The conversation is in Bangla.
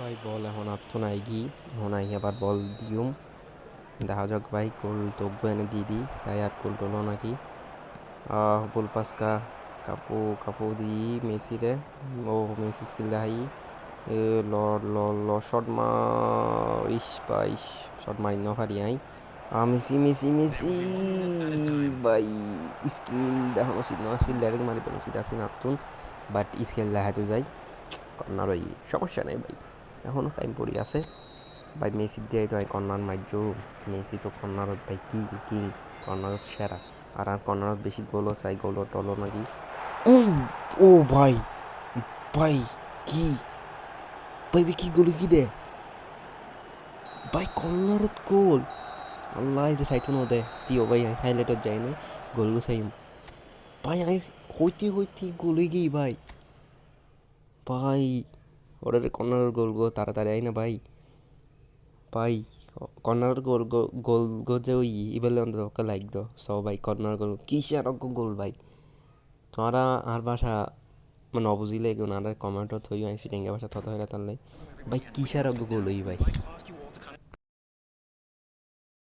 ভাই বল এখন আত্ম নাই গি এখন আই আবার বল দিউম। দেখা যাক ভাই, গোল তব্বু এনে দিয়ে দিই সাই আর গোল টোলো নাকি। বল পাসকা কাপু কাপু দি মেসি রে ও, মেসি স্কিল দেখাই। ল ল ল, শট মা, ইস ভাই শট মারি ন পারি আই। মেসি মেসি মেসি, ভাই, স্কিল দেখানো উচিত না স্কিল ডাইরেক্ট মারি তো উচিত আছে না বাট স্কিল দেখাতে যাই। কর্নার ওই সমস্যা নেই ভাই। এখনও টাইম পড়ি আছে। ভাই মেসি দিয়ে তো কর্নার মাইজো মেসি তো কর্নারত ভাই কি কি কর্নারত সেরা। আর আর কর্নারত বেশি গোলও চাই, গোলও টলও নাকি? ও ও ভাই ভাই কি? ভাই কি গোল, কি দে? ভাই কর্নারত গোল? আল্লাহ এটা চাইতো ন দে তিও ভাই হাইলাইটত যাই নাই, গোল গো চাইম ভাই আই হইতে হইতে গোল গেই ভাই। ভাই ওদের কর্নারের গোল গো, তাড়াতাড়ি আই না ভাই। ভাই কর্নার গোল গোল গো যে ওই ইবেলে অন্তত ওকে লাইক দো সব ভাই, কর্নার গোল, কিসের অজ্ঞ গোল ভাই? তোমারা আর ভাষা মানে অবুঝিলে আর কমেন্টত থই আইসি ডেঙ্গা ভাষা তত হইরা তাহলে ভাই, কিসের অজ্ঞ গোল ওই ভাই?